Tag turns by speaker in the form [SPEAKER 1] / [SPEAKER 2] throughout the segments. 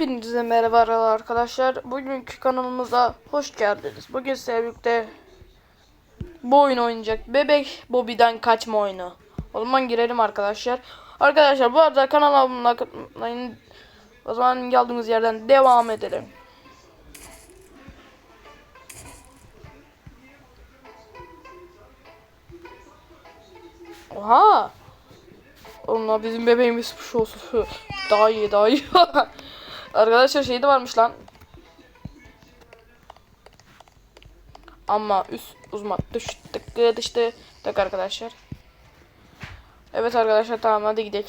[SPEAKER 1] Hepinize merhaba arkadaşlar. Bugünkü kanalımıza hoş geldiniz. Bugün birlikte bu oyun oynayacak. Bebek Bobby'den kaçma oyunu. O zaman girelim arkadaşlar. Arkadaşlar bu arada kanalıma abone O zaman geldiğimiz yerden devam edelim. Oha! Onlar bizim bebeğimiz şu olsun. Daha iyi daha iyi. Arkadaşlar şey de varmış lan. Ama üst uzman düştük düştü. Tak arkadaşlar. Evet arkadaşlar tamam hadi gidelim.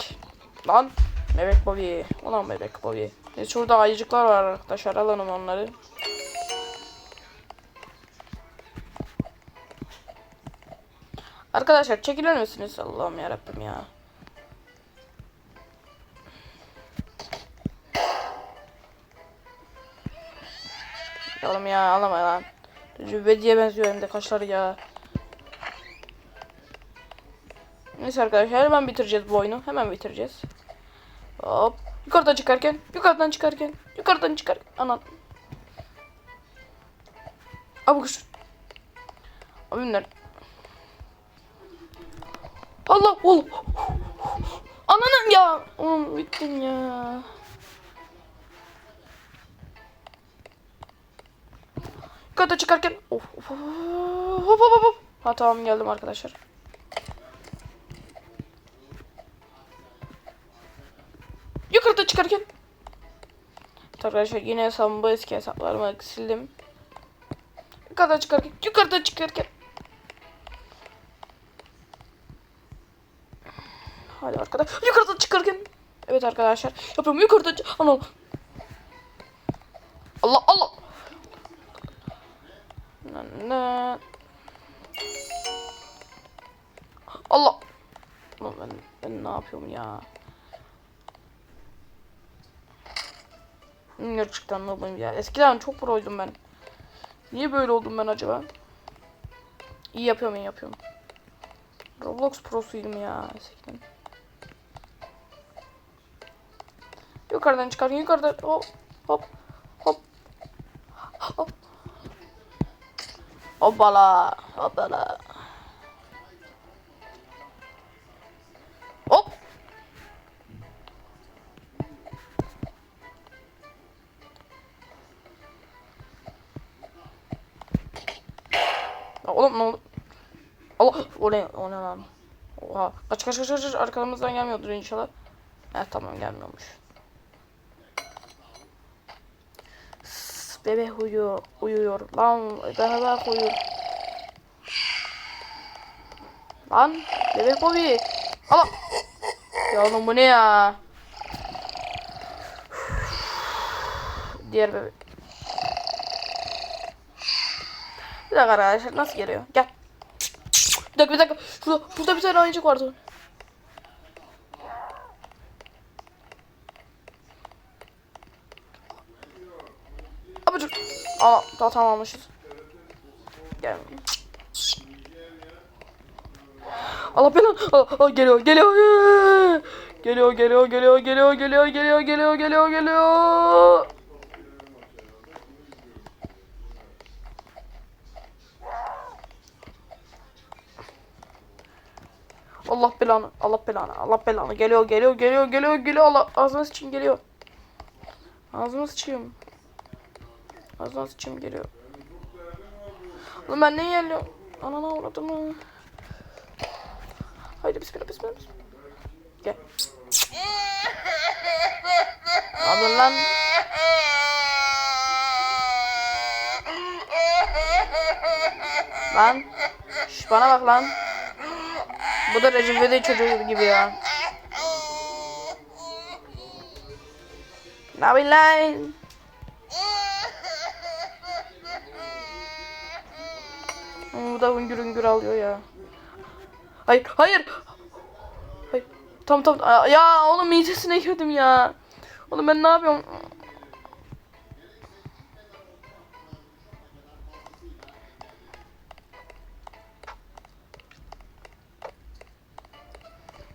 [SPEAKER 1] Lan bebek Bobby. Ulan bebek Bobby. E, şurada ayıcıklar var arkadaşlar alalım onları. Arkadaşlar çekilir misiniz? Allah'ım yarabbim ya. Oğlum ya alama lan. Cübbeciye benziyor hem de kaşları ya. Neyse arkadaşlar hemen bitireceğiz bu oyunu. Hemen bitireceğiz. Hop. Yukarıdan çıkarken, yukarıdan çıkarken, yukarıdan çıkar. Anan. Abi kuş. Abi nerede? Allah oğlum. Ananım ya. Oğlum bittim ya. Yukarıda çıkarken. Of of of. Hop hop hop. Ha tamam geldim arkadaşlar. Yukarıda çıkarken. Arkadaşlar yine hesabımı eski hesaplarımı sildim. Yukarıda çıkarken. Yukarıda çıkarken. Hadi arkada. Yukarıda çıkarken. Evet arkadaşlar. Yapıyorum yukarıda. çı- Ana. Allah Allah. Allah. Ulan Ben, ben ne yapıyorum ya? Gerçekten ne olayım ya? Eskiden çok proydum ben. Niye böyle oldum ben acaba? İyi yapıyorum iyi yapıyorum. Roblox prosuydum ya eskiden. Yukarıdan çıkar yukarıdan hop hop hop hop Hoppala hoppala Hop Oğlum ne oldu? Allah o ne lan? Oha kaç kaç kaç kaç. arkamızdan gelmiyordur inşallah. Evet tamam gelmiyormuş. Bebek uyuyor uyuyor lan bebek uyuyor. Lan bebek Bobby. Allah. Ya oğlum bu ne ya? Diğer bebek. Bir dakika arkadaşlar nasıl geliyor? Gel. Bir dakika bir dakika. Şurada, burada bir tane oyuncak vardı. Aa daha tamamlamışız. Gel. Allah belanı. Aa, aa, geliyor geliyor. Geliyor geliyor geliyor geliyor geliyor geliyor geliyor geliyor geliyor. Allah belanı, Allah belanı, Allah belanı. Geliyor, geliyor, geliyor, geliyor, geliyor. Allah ağzına sıçayım geliyor. Ağzına sıçayım. Ağzına sıçayım geliyor. Oğlum ben ne yerliyorum? Anana uğradım mı? Haydi bismillah, bismillah, bismillah. Gel. Yapıyorsun lan? Lan. Şş, bana bak lan. Bu da Recep İvedik çocuğu gibi ya. Ne yapayım lan? Bu da hüngür hüngür alıyor ya. Hayır, hayır. Hayır. Tam tam. Ya oğlum midesine girdim ya. Oğlum ben ne yapıyorum?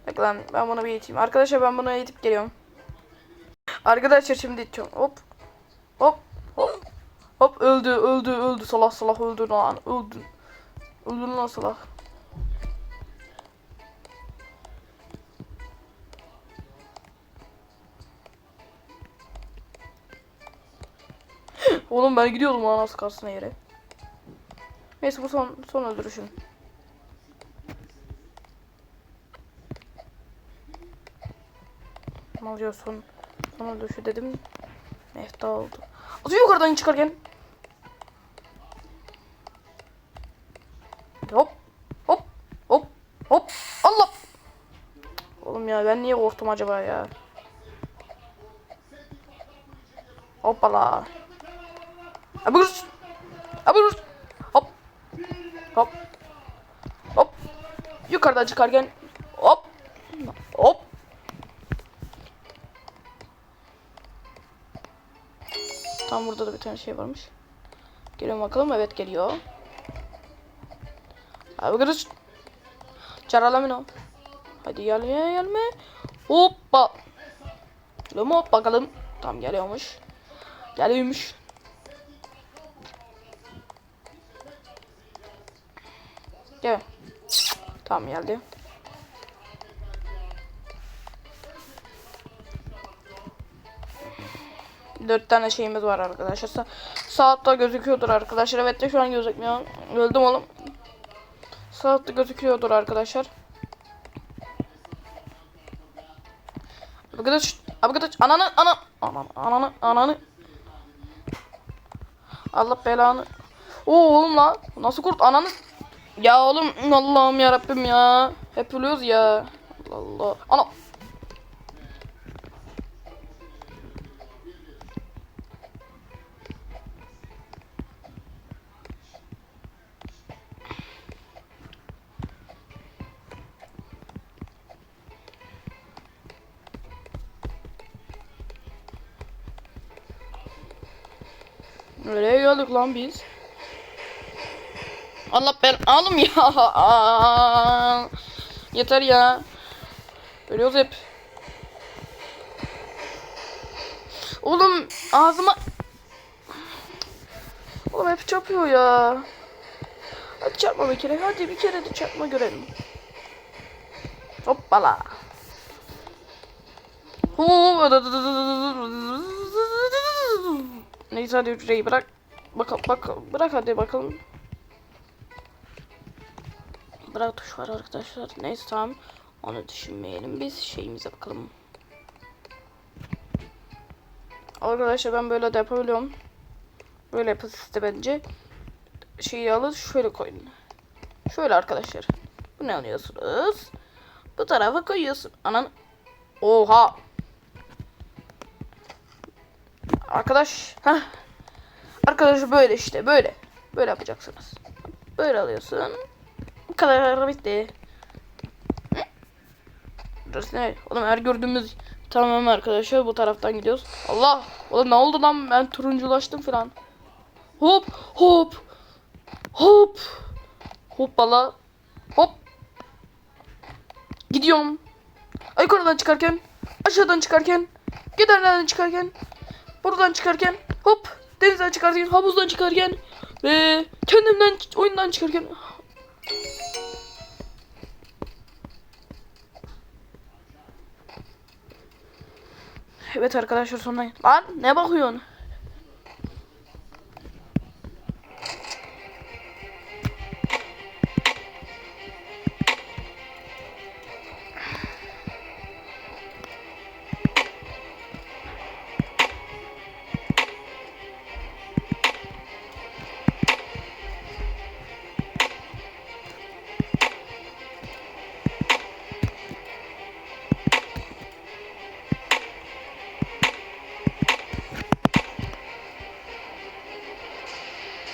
[SPEAKER 1] Bak lan ben bunu bir eğiteyim. Arkadaşlar ben bunu eğitip geliyorum. Arkadaşlar şimdi içiyorum. Hop. Hop. Hop. Hop öldü öldü öldü salak salak öldü lan öldü. Öldü lan salak. Oğlum ben gidiyordum lan az kalsın yere. Neyse bu son son öldürüşüm. Oluyor son öldürüşü dedim. Mehta oldu. Az yukarıdan çıkarken. Niye korktum acaba ya? Hoppala. Abi dur. Hop. Hop. Hop. Yukarıdan çıkarken hop. Hop. Tam burada da bir tane şey varmış. Geliyor bakalım. Evet geliyor. Abi kırış. Çaralamino. Hadi gelme gelme. Geliyor mu? Bakalım. Tam geliyormuş. Geliyormuş. Gel. Tamam geldi. Dört tane şeyimiz var arkadaşlar. Sa saatte gözüküyordur arkadaşlar. Evet de şu an gözükmüyor. Öldüm oğlum. Saatte gözüküyordur arkadaşlar. Arkadaş, arkadaş, ananı, ana, ananı, ananı, ananı. Allah belanı. Oo oğlum la. Nasıl kurt ananı? Ya oğlum Allah'ım ya Rabbim ya. Hep ölüyoruz ya. Allah Allah. Ana. Geldik lan biz? Allah ben alım ya. Yeter ya. Ölüyoruz hep. Oğlum ağzıma Oğlum hep çarpıyor ya. Hadi çarpma bir kere. Hadi bir kere de çarpma görelim. Hoppala. Neyse hadi hücreyi bırak. Bak bak bırak hadi bakalım. Bırak tuş var arkadaşlar. Neyse tamam. Onu düşünmeyelim. Biz şeyimize bakalım. Arkadaşlar ben böyle de yapabiliyorum. Böyle işte bence. Şeyi alır şöyle koyun. Şöyle arkadaşlar. Bu ne alıyorsunuz? Bu tarafa koyuyorsun. Anan. Oha. Arkadaş. Heh. Arkadaş böyle işte böyle. Böyle yapacaksınız. Böyle alıyorsun. Bu kadar bitti. Burası ne? Oğlum her gördüğümüz tamam arkadaşlar bu taraftan gidiyoruz. Allah! Oğlum ne oldu lan? Ben turunculaştım falan. Hop hop hop hoppala hop gidiyorum. Yukarıdan çıkarken aşağıdan çıkarken giderlerden çıkarken buradan çıkarken hop denizden çıkarken havuzdan çıkarken ve kendimden oyundan çıkarken Evet arkadaşlar sonuna Lan ne bakıyorsun?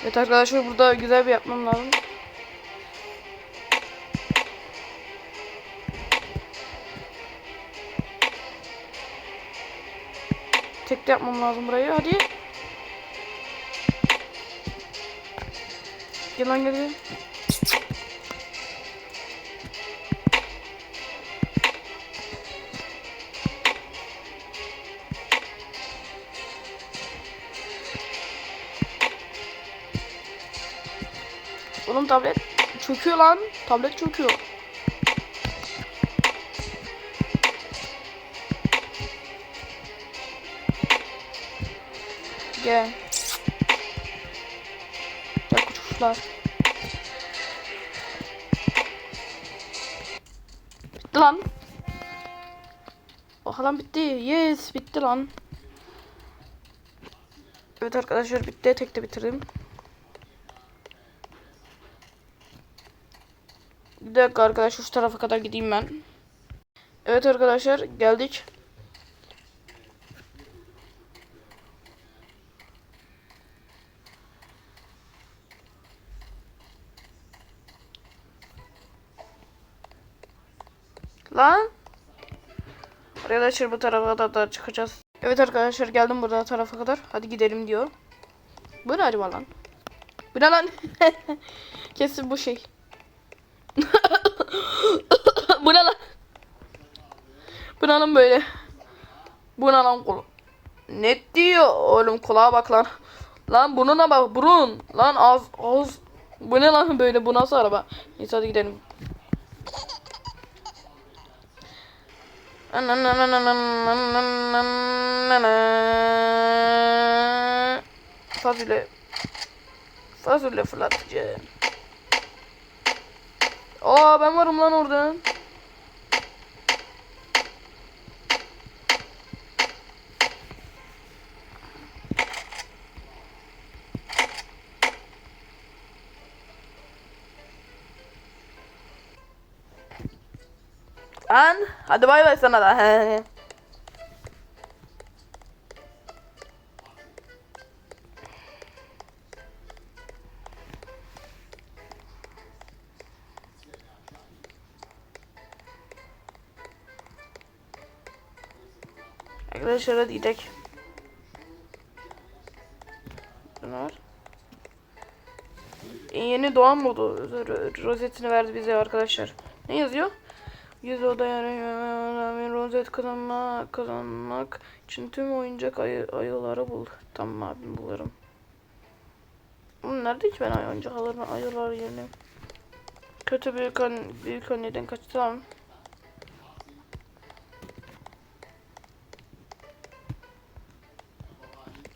[SPEAKER 1] Evet arkadaşlar burada güzel bir yapmam lazım. Tek de yapmam lazım burayı. Hadi. Gel lan gel gel. Oğlum tablet çöküyor lan. Tablet çöküyor. Gel. Gel kuşlar. Bitti lan. Oha lan bitti. Yes bitti lan. Evet arkadaşlar bitti. Tek de bitirdim. Bir dakika arkadaşlar şu tarafa kadar gideyim ben. Evet arkadaşlar geldik. Lan. Arkadaşlar bu tarafa kadar da çıkacağız. Evet arkadaşlar geldim burada tarafa kadar. Hadi gidelim diyor. Bu ne acaba lan? Bu ne lan? Kesin bu şey. Bu ne lan? Bu ne lan böyle? Bu ne lan kul? Ne diyor oğlum kulağa bak lan. Lan burnuna bak burun. Lan ağız ağız. Bu ne lan böyle bu nasıl araba? Neyse hadi gidelim. Fasulye. Fasulye fırlatacağım. Aa ben varım lan orada. Lan hadi bay bay sana da. Arkadaşlar hadi gidelim. Ne var? Yeni doğan modu ro- rozetini verdi bize arkadaşlar. Ne yazıyor? Yüz odaya rağmen rozet kazanmak, kazanmak için tüm oyuncak ayı, ayıları bul. Tamam abim bulurum. Oğlum nerede hiç ben ay- oyuncak alırım ayılar yerine. Kötü büyük, an büyük anneden kaçtı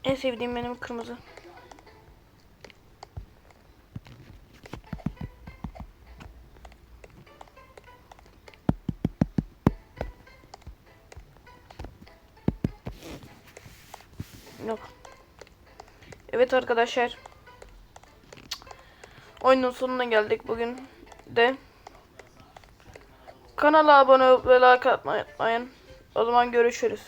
[SPEAKER 1] En sevdiğim benim kırmızı. Yok. Evet arkadaşlar. Oyunun sonuna geldik bugün de. Kanala abone olup ve like atmayı unutmayın. O zaman görüşürüz.